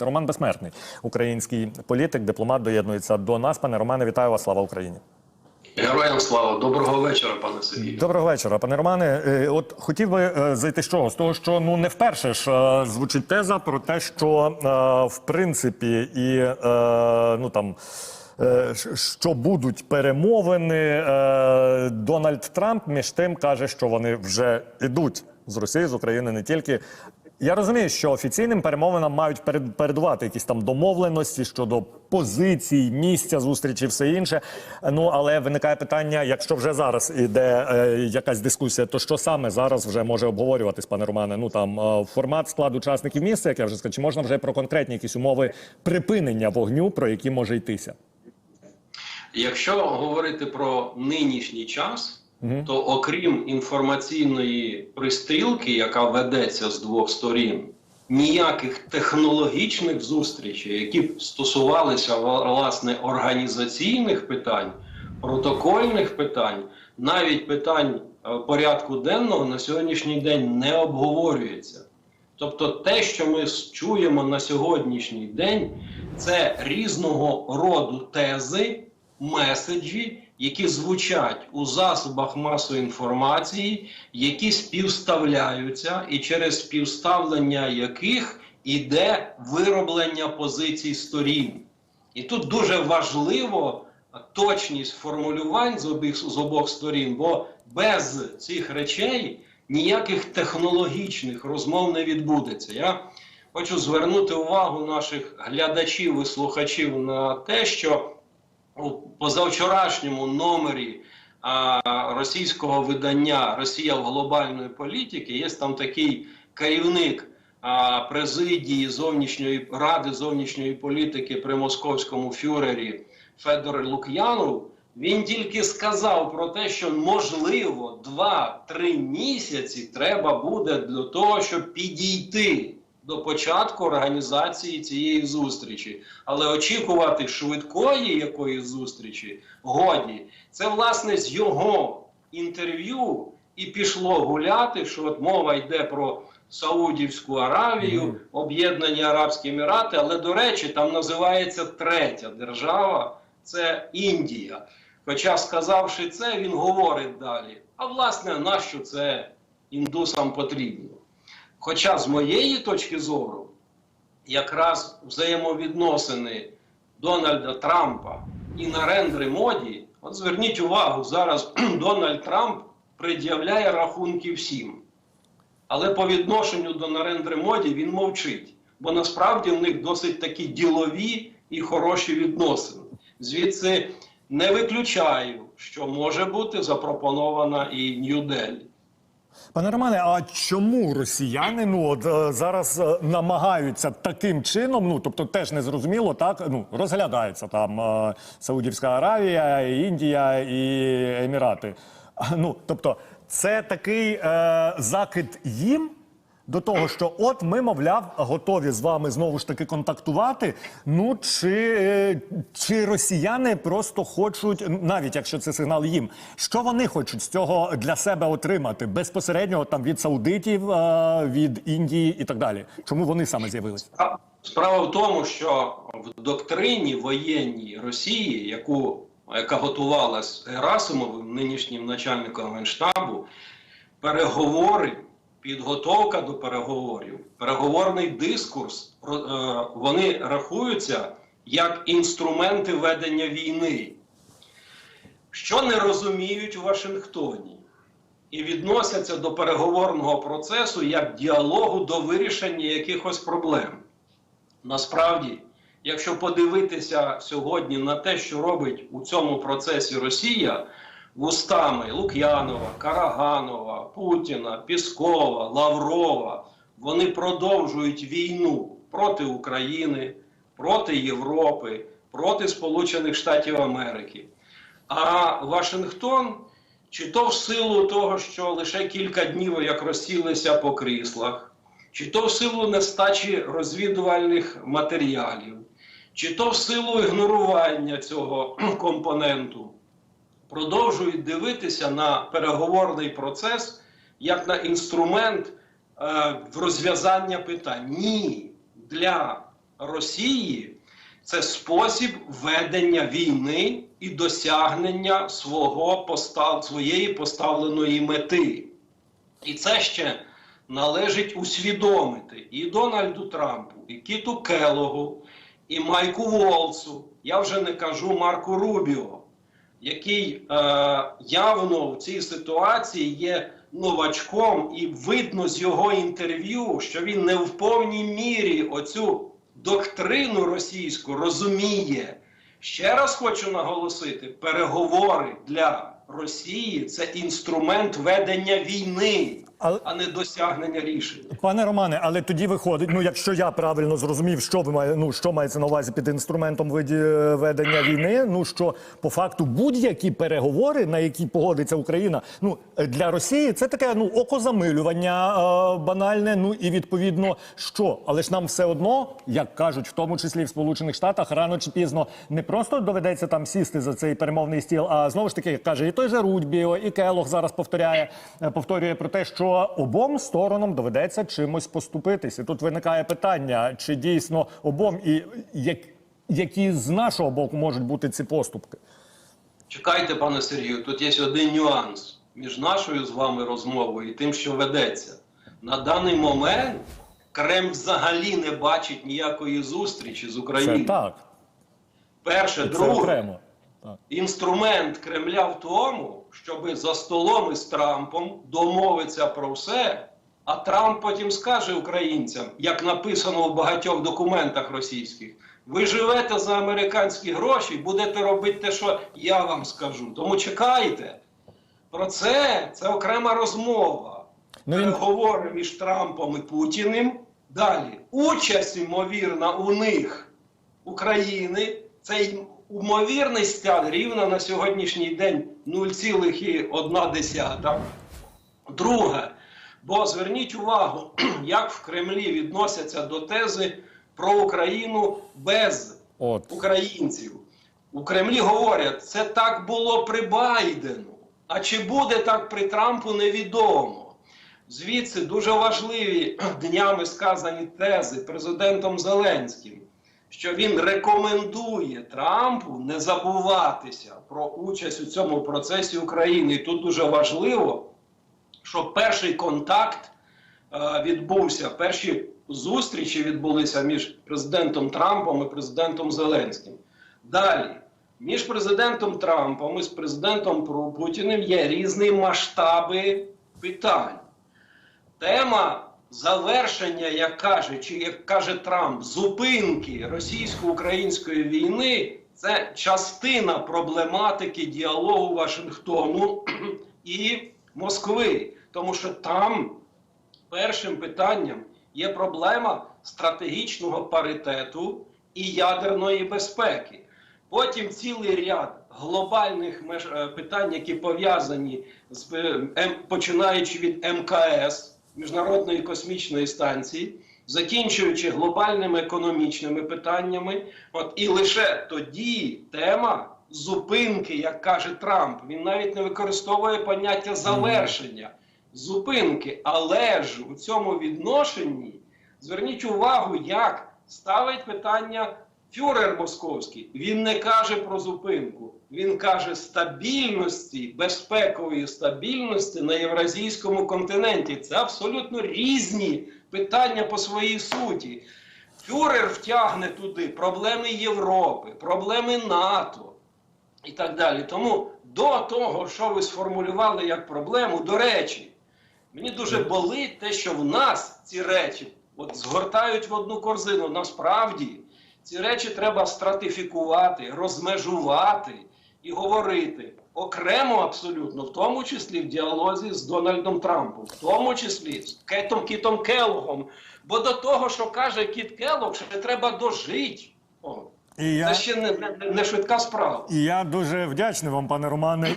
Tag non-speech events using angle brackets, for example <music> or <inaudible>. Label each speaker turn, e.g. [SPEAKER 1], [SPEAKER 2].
[SPEAKER 1] Роман Безсмертний, український політик, дипломат, доєднується до нас. Пане Романе, вітаю вас! Слава Україні!
[SPEAKER 2] Героям слава, доброго вечора, пане Сергію.
[SPEAKER 1] Доброго вечора, пане Романе. Е, От хотів би е, зайти з чого? З того, що ну не вперше ж е, звучить теза про те, що в принципі і ну там. Що будуть перемовини, Дональд Трамп між тим каже, що вони вже йдуть з Росії, з України не тільки. Я розумію, що офіційним перемовинам мають перед, передувати якісь там домовленості щодо позицій, місця зустрічі, все інше. Ну але виникає питання: якщо вже зараз іде е, якась дискусія, то що саме зараз вже може обговорюватись, пане Романе? Ну там е, формат склад учасників місця, як я вже сказав, чи можна вже про конкретні якісь умови припинення вогню, про які може йтися?
[SPEAKER 2] Якщо говорити про нинішній час, то окрім інформаційної пристрілки, яка ведеться з двох сторін, ніяких технологічних зустрічей, які б стосувалися власне організаційних питань, протокольних питань, навіть питань е, порядку денного на сьогоднішній день не обговорюється. Тобто, те, що ми чуємо на сьогоднішній день, це різного роду тези, меседжі, які звучать у засобах масової інформації, які співставляються, і через співставлення яких іде вироблення позицій сторін. І тут дуже важливо точність формулювань з обох, з обох сторін, бо без цих речей ніяких технологічних розмов не відбудеться. Я хочу звернути увагу наших глядачів і слухачів на те, що у позавчорашньому номері а, російського видання Росія в глобальної політики є там такий керівник а, президії зовнішньої ради зовнішньої політики при московському фюрері Федор Лук'янов. Він тільки сказав про те, що можливо 2-3 місяці треба буде для того, щоб підійти до початку організації цієї зустрічі. Але очікувати швидкої якоїсь зустрічі годі. Це власне з його інтерв'ю і пішло гуляти, що от мова йде про Саудівську Аравію, Об'єднані Арабські Емірати, але до речі, там називається третя держава це Індія. Хоча, сказавши це, він говорить далі. А власне, нащо це індусам потрібно? Хоча, з моєї точки зору, якраз взаємовідносини Дональда Трампа і Нарендри Моді, от зверніть увагу, зараз <clears throat> Дональд Трамп пред'являє рахунки всім. Але по відношенню до Нарендри Моді він мовчить, бо насправді в них досить такі ділові і хороші відносини. Звідси не виключаю, що може бути запропонована і Нью-Делі.
[SPEAKER 1] Пане Романе, а чому росіяни ну от е, зараз е, намагаються таким чином? Ну тобто, теж не зрозуміло, так ну розглядається там е, Саудівська Аравія, Індія і Емірати. Ну тобто, це такий е, закид їм. До того, що от ми, мовляв, готові з вами знову ж таки контактувати. Ну чи, е, чи росіяни просто хочуть, навіть якщо це сигнал їм, що вони хочуть з цього для себе отримати безпосередньо там від саудитів, е, від Індії і так далі? Чому вони саме з'явилися?
[SPEAKER 2] Справа в тому, що в доктрині воєнній Росії, яку яка готувалась Герасимовим, нинішнім начальником генштабу, переговори, підготовка до переговорів, переговорний дискурс, е, вони рахуються як інструменти ведення війни, що не розуміють у Вашингтоні і відносяться до переговорного процесу як діалогу до вирішення якихось проблем. Насправді, якщо подивитися сьогодні на те, що робить у цьому процесі Росія вустами Лук'янова, Караганова, Путіна, Піскова, Лаврова, вони продовжують війну проти України, проти Європи, проти Сполучених Штатів Америки. А Вашингтон, чи то в силу того, що лише кілька днів як розсілися по кріслах, чи то в силу нестачі розвідувальних матеріалів, чи то в силу ігнорування цього <clears throat> компоненту, продовжують дивитися на переговорний процес як на інструмент е, розв'язання питань. Ні, для Росії це спосіб ведення війни і досягнення свого постав, своєї поставленої мети. І це ще належить усвідомити і Дональду Трампу, і Кіту Келогу, і Майку Волцу. Я вже не кажу Марку Рубіо, який е, явно в цій ситуації є новачком, і видно з його інтерв'ю, що він не в повній мірі оцю доктрину російську розуміє. Ще раз хочу наголосити: переговори для Росії це інструмент ведення війни,
[SPEAKER 1] Але-
[SPEAKER 2] а не досягнення рішення.
[SPEAKER 1] Пане Романе, але тоді виходить, ну якщо я правильно зрозумів, що ви має, ну що мається на увазі під інструментом ведення війни. Ну що по факту будь-які переговори, на які погодиться Україна, ну для Росії це таке ну окозамилювання е, банальне. Ну і відповідно що, але ж нам все одно, як кажуть, в тому числі в Сполучених Штатах, рано чи пізно не просто доведеться там сісти за цей перемовний стіл, а знову ж таки як каже і той же Рудбіо, і Келох зараз повторяє, е, повторює про те, що обом сторонам доведеться чимось поступитись. І тут виникає питання, чи дійсно обом і як, які з нашого боку можуть бути ці поступки.
[SPEAKER 2] Чекайте, пане Сергію, тут є один нюанс між нашою з вами розмовою і тим, що ведеться. На даний момент Кремль взагалі не бачить ніякої зустрічі з
[SPEAKER 1] Це
[SPEAKER 2] Україною.
[SPEAKER 1] так,
[SPEAKER 2] Перше,
[SPEAKER 1] це
[SPEAKER 2] друге,
[SPEAKER 1] окремо.
[SPEAKER 2] Інструмент Кремля в тому, щоб за столом із Трампом домовитися про все, а Трамп потім скаже українцям, як написано в багатьох документах російських, ви живете за американські гроші, будете робити те, що я вам скажу. Тому чекайте. Про це це окрема розмова.
[SPEAKER 1] Ну,
[SPEAKER 2] Переговори між Трампом і Путіним. Далі участь, ймовірна, у них України. Це ймовірність рівна на сьогоднішній день 0,1. Друге, бо зверніть увагу, <clears throat> як в Кремлі відносяться до тези про Україну без
[SPEAKER 1] От
[SPEAKER 2] українців. У Кремлі говорять, це так було при Байдену. А чи буде так при Трампу, невідомо. Звідси дуже важливі <clears throat> днями сказані тези президентом Зеленським, що він рекомендує Трампу не забуватися про участь у цьому процесі України. І тут дуже важливо, що перший контакт е, відбувся, перші зустрічі відбулися між президентом Трампом і президентом Зеленським. Далі, між президентом Трампом і з президентом Путіним є різні масштаби питань. Тема завершення, як каже, чи як каже Трамп, зупинки російсько-української війни це частина проблематики діалогу Вашингтону <clears throat> і Москви. Тому що там першим питанням є проблема стратегічного паритету і ядерної безпеки. Потім цілий ряд глобальних е, питань, які пов'язані з е, починаючи від МКС Міжнародної космічної станції, закінчуючи глобальними економічними питаннями. От і лише тоді тема зупинки, як каже Трамп, він навіть не використовує поняття завершення. Зупинки, але ж у цьому відношенні зверніть увагу, як ставить питання фюрер московський. Він не каже про зупинку, він каже стабільності, безпекової стабільності на євразійському континенті. Це абсолютно різні питання по своїй суті. Фюрер втягне туди проблеми Європи, проблеми НАТО і так далі. Тому до того, що ви сформулювали як проблему, до речі, мені дуже болить те, що в нас ці речі от згортають в одну корзину. Насправді ці речі треба стратифікувати, розмежувати і говорити окремо абсолютно, в тому числі в діалозі з Дональдом Трампом, в тому числі з Кетом Кітом Келлогом. Бо до того, що каже Кіт Келлог, ще треба дожити. О,
[SPEAKER 1] і я
[SPEAKER 2] Це ще не, не, не швидка справа.
[SPEAKER 1] І я дуже вдячний вам, пане Романе,